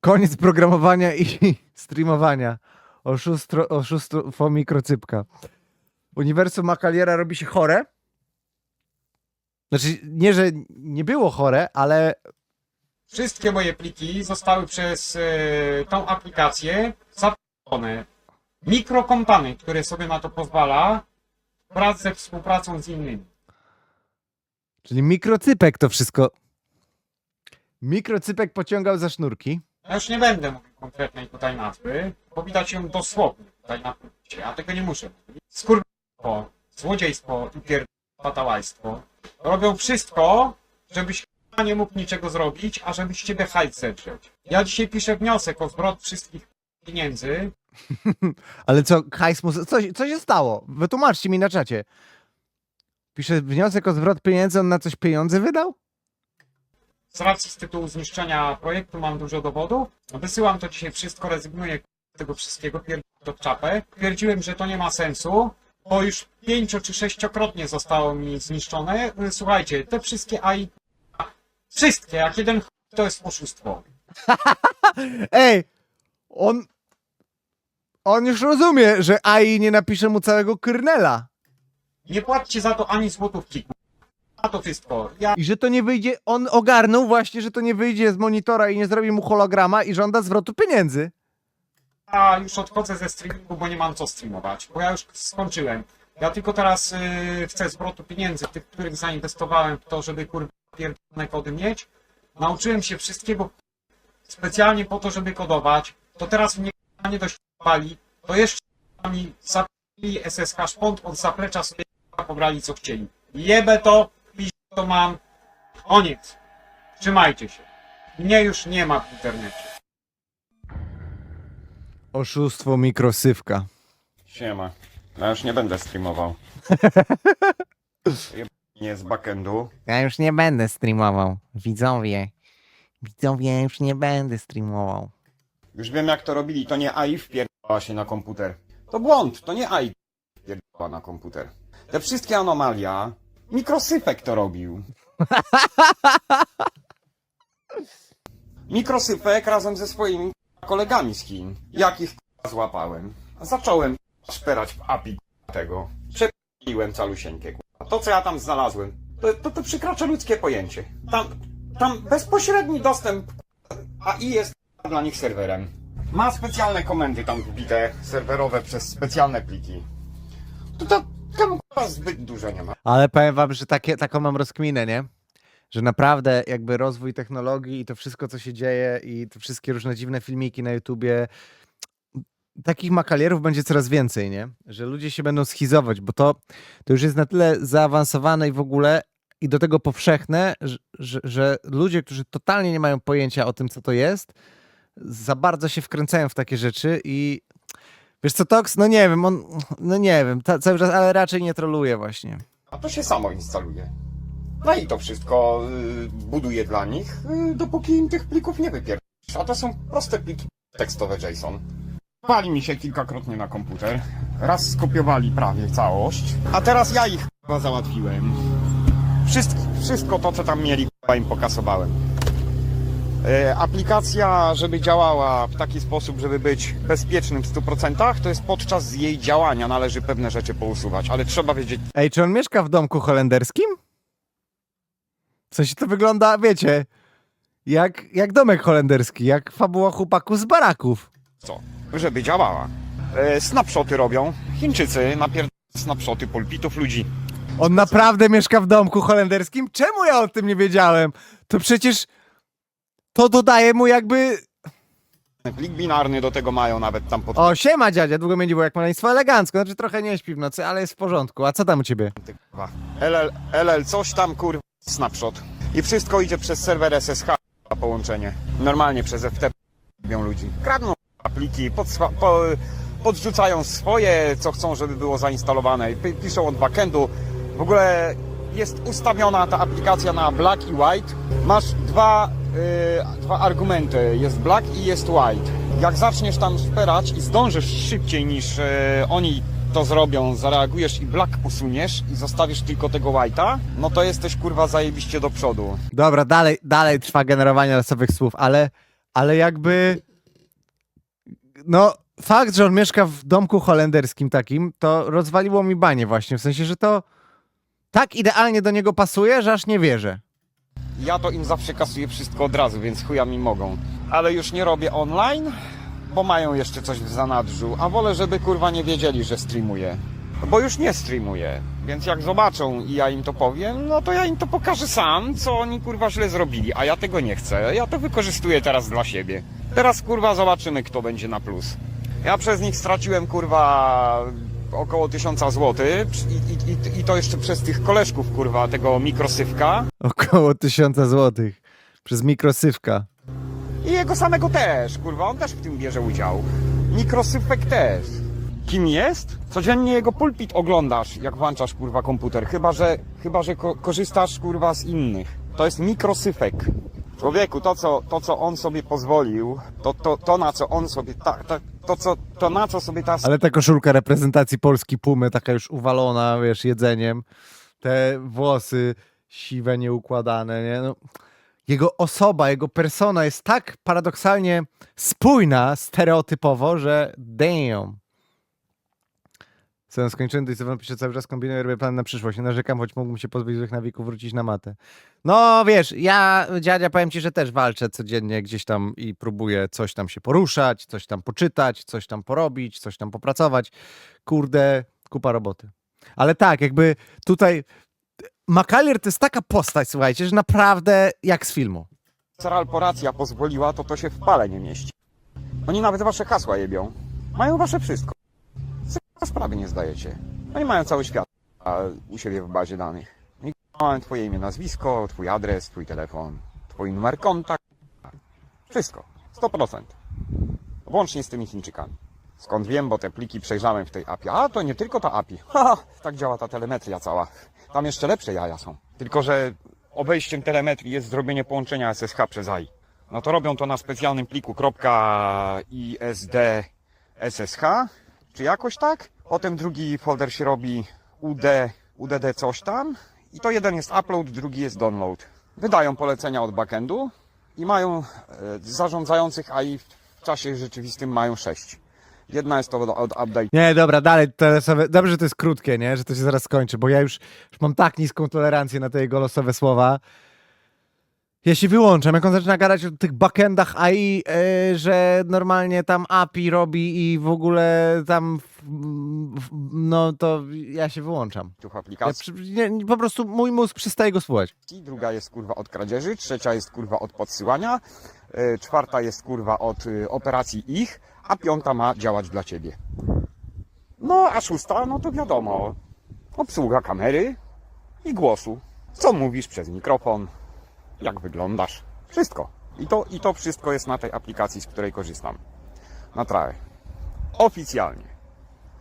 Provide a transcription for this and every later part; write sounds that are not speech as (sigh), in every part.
Koniec programowania i (laughs) streamowania. Oszustro, oszustwo mikrocypka. Uniwersum Makaliera robi się chore. Znaczy, nie, że nie było chore, ale Wszystkie moje pliki zostały przez e, tą aplikację zapłacone. Mikrokompany, które sobie na to pozwala, wraz ze współpracą z innymi. Czyli mikrocypek to wszystko. Mikrocypek pociągał za sznurki. Ja już nie będę mówił konkretnej tutaj nazwy, bo widać ją dosłownie tutaj na punkcie, a tego nie muszę mówić. Skurwyństwo, złodziejstwo i pierdolstwo robią wszystko, żebyś nie mógł niczego zrobić, a żebyś ciebie hajs zedrzeć. Ja dzisiaj piszę wniosek o zwrot wszystkich pieniędzy, (laughs) Ale co, hajs mu... Co, co się stało? Wytłumaczcie mi na czacie. Pisze wniosek o zwrot pieniędzy, on na coś pieniądze wydał? Z racji z tytułu zniszczenia projektu mam dużo dowodów. Wysyłam to dzisiaj wszystko, rezygnuję z tego wszystkiego, pierdolę czapę. Twierdziłem, że to nie ma sensu, bo już pięcio czy sześciokrotnie zostało mi zniszczone. Słuchajcie, te wszystkie AI, wszystkie, jak jeden to jest oszustwo. (laughs) Ej! On... On już rozumie, że AI nie napisze mu całego kernela. Nie płaccie za to ani złotówki. K***a. A to wszystko. Ja I że to nie wyjdzie... On ogarnął właśnie, że to nie wyjdzie z monitora i nie zrobi mu holograma i żąda zwrotu pieniędzy. Ja już odchodzę ze streamingu, bo nie mam co streamować, bo ja już skończyłem. Ja tylko teraz yy, chcę zwrotu pieniędzy, tych, których zainwestowałem w to, żeby kurwa pierdolone kody mieć. Nauczyłem się wszystkiego specjalnie po to, żeby kodować. To teraz mnie kurwa, nie dość to jeszcze mi zapali SSH szpont od zaplecza sobie kurwa, pobrali co chcieli. Jebę to, to mam. Koniec. Trzymajcie się. Mnie już nie ma w internecie. Oszustwo mikrosywka. Siema. Ja już nie będę streamował. (laughs) Nie z backendu. Ja już nie będę streamował. Widzowie. Widzowie, ja już nie będę streamował. Już wiem jak to robili. To nie AI wpierdała się na komputer. To błąd. To nie AI wpierdała na komputer. Te wszystkie anomalia. Mikrosypek to robił. Mikrosypek razem ze swoimi kolegami z Chin. Jak ich złapałem. Zacząłem szperać w API tego. Przepiłem calusieńkie. To co ja tam znalazłem, to, to, to przekracza ludzkie pojęcie. Tam, tam bezpośredni dostęp AI jest dla nich serwerem. Ma specjalne komendy tam wbite, serwerowe przez specjalne pliki. To, to tam zbyt dużo nie ma. Ale powiem wam, że takie, taką mam rozkminę, nie? Że naprawdę jakby rozwój technologii i to wszystko, co się dzieje i te wszystkie różne dziwne filmiki na YouTubie, takich makalierów będzie coraz więcej, nie? Że ludzie się będą schizować, bo to, to już jest na tyle zaawansowane i w ogóle i do tego powszechne, że, że, że ludzie, którzy totalnie nie mają pojęcia o tym, co to jest, za bardzo się wkręcają w takie rzeczy i wiesz co, Tox? No nie wiem, on, no nie wiem, ta, cały czas, ale raczej nie troluje właśnie. A to się samo instaluje. No i to wszystko y, buduje dla nich, y, dopóki im tych plików nie wypierdolisz. A to są proste pliki tekstowe JSON. Pali mi się kilkakrotnie na komputer. Raz skopiowali prawie całość. A teraz ja ich załatwiłem. Wszystko, wszystko to, co tam mieli, chyba im pokasowałem. E, Aplikacja, żeby działała w taki sposób, żeby być bezpiecznym w 100%, to jest podczas jej działania należy pewne rzeczy pousuwać, ale trzeba wiedzieć, Ej, czy on mieszka w domku holenderskim? W sensie to wygląda, wiecie, jak, jak domek holenderski, jak fabuła chłopaków z baraków. co, żeby działała. E, snapshoty robią. Chińczycy napierd... snapshoty pulpitów ludzi. On naprawdę mieszka w domku holenderskim? Czemu ja o tym nie wiedziałem? To przecież to dodaje mu jakby... Plik binarny do tego mają nawet tam pod... O, siema dziadzia, długo mnie nie było jak maleństwo elegancko, znaczy trochę nie śpi w nocy, ale jest w porządku. A co tam u ciebie? kurwa. LL, LL coś tam kurwa snapshot. I wszystko idzie przez serwer SSH na połączenie. Normalnie przez FTP robią ludzi. Kradną pliki, podswa- po, podrzucają swoje, co chcą, żeby było zainstalowane. I pi- Piszą od backendu. W ogóle jest ustawiona ta aplikacja na black i white. Masz dwa, dwa argumenty. Jest black i jest white. Jak zaczniesz tam szperać i zdążysz szybciej niż y, oni to zrobią, zareagujesz i black usuniesz i zostawisz tylko tego white'a, no to jesteś kurwa zajebiście do przodu. Dobra, dalej, dalej trwa generowanie losowych słów, ale ale jakby no fakt, że on mieszka w domku holenderskim takim, to rozwaliło mi banie właśnie, w sensie, że to tak idealnie do niego pasuje, że aż nie wierzę. Ja to im zawsze kasuję wszystko od razu, więc chuja mi mogą. Ale już nie robię online, bo mają jeszcze coś w zanadrzu, a wolę, żeby kurwa nie wiedzieli, że streamuję. Bo już nie streamuję, więc jak zobaczą i ja im to powiem, no to ja im to pokażę sam, co oni kurwa źle zrobili, a ja tego nie chcę. Ja to wykorzystuję teraz dla siebie. Teraz kurwa zobaczymy, kto będzie na plus. Ja przez nich straciłem kurwa około tysiąca złotych i, i, i, to jeszcze przez tych koleżków kurwa tego mikrosywka. Około tysiąca złotych przez mikrosywka. I jego samego też, kurwa, on też w tym bierze udział. Mikrosyfek też. Kim jest? Codziennie jego pulpit oglądasz, jak włączasz, kurwa, komputer. Chyba, że, chyba, że ko- korzystasz, kurwa, z innych. To jest mikrosyfek. Człowieku, to co, to, co on sobie pozwolił, to, to, to na co on sobie, ta, ta, to, co, to na co sobie ta Ale ta koszulka reprezentacji Polski Pumy, taka już uwalona, wiesz, jedzeniem. Te włosy siwe, nieukładane, nie? No, jego osoba, jego persona jest tak paradoksalnie spójna stereotypowo, że damn. Sen skończony, to Istefan pisze cały czas, kombinuję, robię plan na przyszłość. Nie narzekam, choć mógłbym się pozbyć złych nawyków, wrócić na matę. No wiesz, ja, dziadzia, powiem ci, że też walczę codziennie gdzieś tam i próbuję coś tam się poruszać, coś tam poczytać, coś tam porobić, coś tam popracować. Kurde, kupa roboty. Ale tak, jakby tutaj Makalier to jest taka postać, słuchajcie, że naprawdę jak z filmu. corporacja pozwoliła, to to się w pale nie mieści. Oni nawet wasze hasła jebią. Mają wasze wszystko. Co sprawy nie zdajecie. Oni mają cały świat a, u siebie w bazie danych. I mają twoje imię, nazwisko, twój adres, twój telefon, twój numer konta. Wszystko. 100%. Włącznie z tymi Chińczykami. Skąd wiem, bo te pliki przejrzałem w tej API. A to nie tylko ta API. (laughs) Ha, tak działa ta telemetria cała. Tam jeszcze lepsze jaja są. Tylko, że obejściem telemetrii jest zrobienie połączenia SSH przez AI. No to robią to na specjalnym pliku .isd SSH, czy jakoś tak. Potem drugi folder się robi UD, UDD coś tam. I to jeden jest upload, drugi jest download. Wydają polecenia od backendu i mają e, zarządzających AI w czasie rzeczywistym mają sześć. Jedna jest to od, update Nie, dobra, dalej. losowe- Dobrze, że to jest krótkie, nie? Że to się zaraz skończy, bo ja już, już mam tak niską tolerancję na te jego losowe słowa. Ja się wyłączam, jak on zaczyna gadać o tych backendach AI, e, że normalnie tam API robi i w ogóle tam, w- w- no to ja się wyłączam. tych Ja aplikacji. przy, nie, po prostu mój mózg przestaje go słuchać. druga jest kurwa od kradzieży, trzecia jest kurwa od podsyłania, e, czwarta jest kurwa od e, operacji ich, a piąta ma działać dla ciebie. No a szósta, no to wiadomo, obsługa kamery i głosu. Co mówisz przez mikrofon, jak wyglądasz, wszystko. I to, I to wszystko jest na tej aplikacji, z której korzystam. Na trawę. Oficjalnie.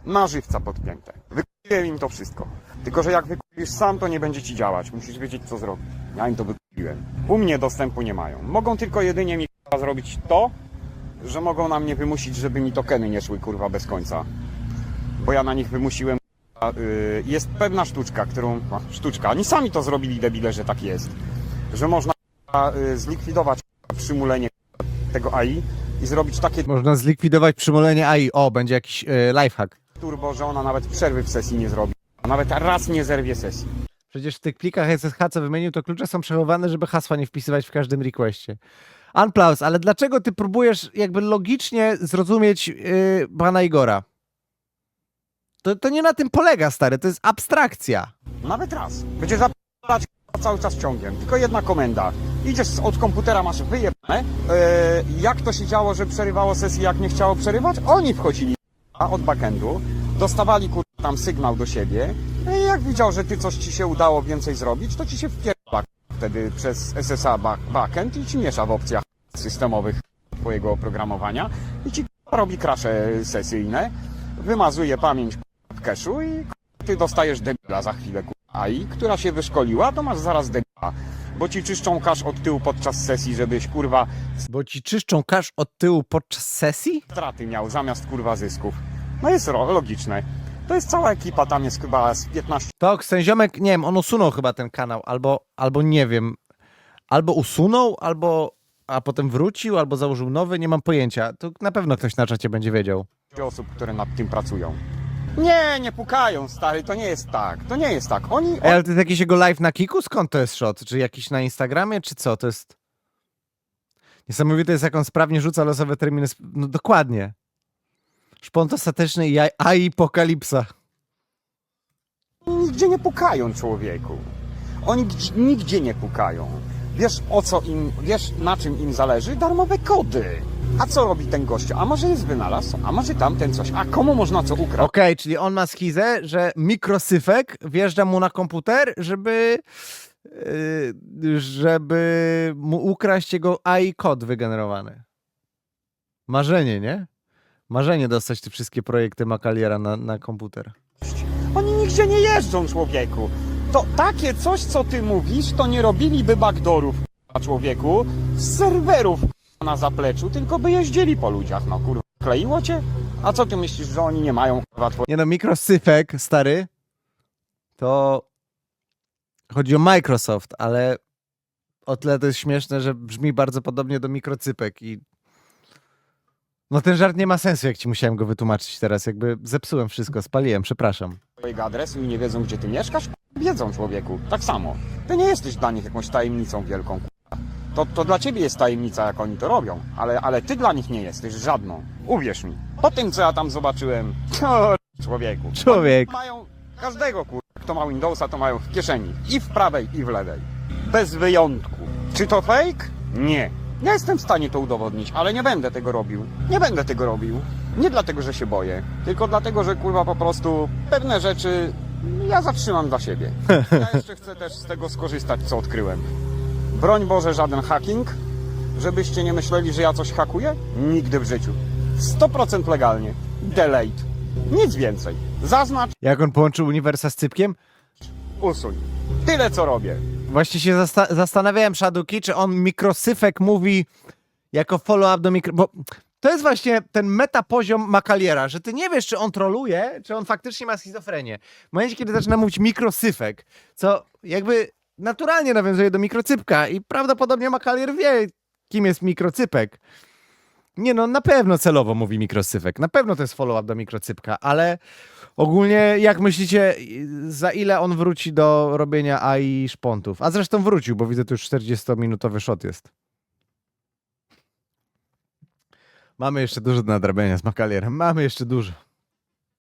Na żywca podpięte. Wykupiłem im to wszystko. Tylko, że jak wykupisz sam, to nie będzie ci działać. Musisz wiedzieć, co zrobić. Ja im to wykupiłem. U mnie dostępu nie mają. Mogą tylko jedynie mi zrobić to, że mogą na mnie wymusić, żeby mi tokeny nie szły kurwa bez końca. Bo ja na nich wymusiłem. y, Jest pewna sztuczka, którą. Sztuczka. Oni sami to zrobili, debile, że tak jest. Że można y, zlikwidować przymulenie tego AI i zrobić takie Można zlikwidować przymolenie AI. O, będzie jakiś e, lifehack. turbo, że ona nawet przerwy w sesji nie zrobi. A nawet raz nie zerwie sesji. Przecież w tych plikach SSH, co wymienił, to klucze są przechowane, żeby hasła nie wpisywać w każdym requestie. Unplaus, ale dlaczego ty próbujesz jakby logicznie zrozumieć yy, pana Igora? To, to nie na tym polega, stary, to jest abstrakcja. Nawet raz. Będzie zapalać cały czas ciągiem. Tylko jedna komenda. Idziesz od komputera, masz wyjebane. E, jak to się działo, że przerywało sesję, jak nie chciało przerywać? Oni wchodzili od backendu, dostawali kur... tam sygnał do siebie No i jak widział, że ty coś ci się udało więcej zrobić, to ci się wpierdala wtedy przez SSA back, backend i ci miesza w opcjach systemowych twojego oprogramowania i ci robi krasze sesyjne, wymazuje pamięć w cache'u i ty dostajesz debila za chwilę AI, która się wyszkoliła, to masz zaraz debila, bo ci czyszczą cache od tyłu podczas sesji, żebyś kurwa Bo ci czyszczą kasz od tyłu podczas sesji? straty miał zamiast kurwa zysków. No jest ro- logiczne. To jest cała ekipa, tam jest chyba z 15 To ten ziomek, nie wiem, on usunął chyba ten kanał, albo, albo nie wiem, albo usunął, albo, a potem wrócił albo założył nowy, nie mam pojęcia. To na pewno ktoś na czacie będzie wiedział. osób, które nad tym pracują. Nie, nie pukają, stary, to nie jest tak. To nie jest tak. Oni, Ej, ale to jest jakiś jego live na Kiku? Skąd to jest shot? Czy jakiś na Instagramie, czy co? To jest... Niesamowite jest, jak on sprawnie rzuca losowe terminy. sp- No dokładnie. Szpont ostateczny i jaj- apokalipsa. oni nigdzie nie pukają, człowieku. Oni nigdzie nie pukają. Wiesz o co im, wiesz na czym im zależy? Darmowe kody. A co robi ten gościu? A może jest wynalazł? A może tamten coś? A komu można co ukraść? Okej, czyli on ma schizę, że mikrosyfek wjeżdża mu na komputer, żeby yy, żeby mu ukraść jego AI kod wygenerowany. Marzenie, nie? Marzenie dostać te wszystkie projekty Macaliera na, na komputer. Oni nigdzie nie jeżdżą, człowieku. To takie coś, co ty mówisz, to nie robiliby backdoorów, człowieku, z serwerów na zapleczu, tylko by jeździli po ludziach, no kurwa. Kleiło cię? A co ty myślisz, że oni nie mają kurwa Nie no, mikrosyfek, stary, to chodzi o Microsoft, ale o tyle to jest śmieszne, że brzmi bardzo podobnie do mikrocypek i no ten żart nie ma sensu, jak ci musiałem go wytłumaczyć teraz, jakby zepsułem wszystko, spaliłem, przepraszam. twojego adresu i nie wiedzą, gdzie ty mieszkasz? Wiedzą, człowieku. Tak samo. Ty nie jesteś dla nich jakąś tajemnicą wielką. To, to dla ciebie jest tajemnica, jak oni to robią, ale, ale ty dla nich nie jesteś żadną. Uwierz mi. Po tym, co ja tam zobaczyłem, (laughs) człowieku. Człowiek. Oni Mają każdego, kurwa, kto ma Windowsa, to mają w kieszeni. I w prawej, i w lewej. Bez wyjątku. Czy to fake? Nie. Ja jestem w stanie to udowodnić, ale nie będę tego robił. Nie będę tego robił. Nie dlatego, że się boję, tylko dlatego, że kurwa po prostu pewne rzeczy ja zatrzymam dla siebie. (laughs) Ja jeszcze chcę też z tego skorzystać, co odkryłem. Broń Boże, żaden hacking. Żebyście nie myśleli, że ja coś hakuję? Nigdy w życiu. 100% legalnie. Delete. Nic więcej. Zaznacz, Jak on połączył uniwersa z cypkiem? usuń. Tyle, co robię. Właśnie się zasta- zastanawiałem, Shaduki, czy on mikrosyfek mówi jako follow-up do mikro... Bo to jest właśnie ten metapoziom Macaliera, że ty nie wiesz, czy on troluje, czy on faktycznie ma schizofrenię. W momencie, kiedy zaczyna mówić mikrosyfek, co jakby naturalnie nawiązuje do mikrocypka i prawdopodobnie Macalier wie, kim jest mikrocypek. Nie no, na pewno celowo mówi mikrosyfek. Na pewno to jest follow-up do mikrocypka, ale ogólnie jak myślicie, za ile on wróci do robienia AI szpontów? A zresztą wrócił, bo widzę, to już 40-minutowy shot jest. Mamy jeszcze dużo do nadrabiania z Makalierem. Mamy jeszcze dużo.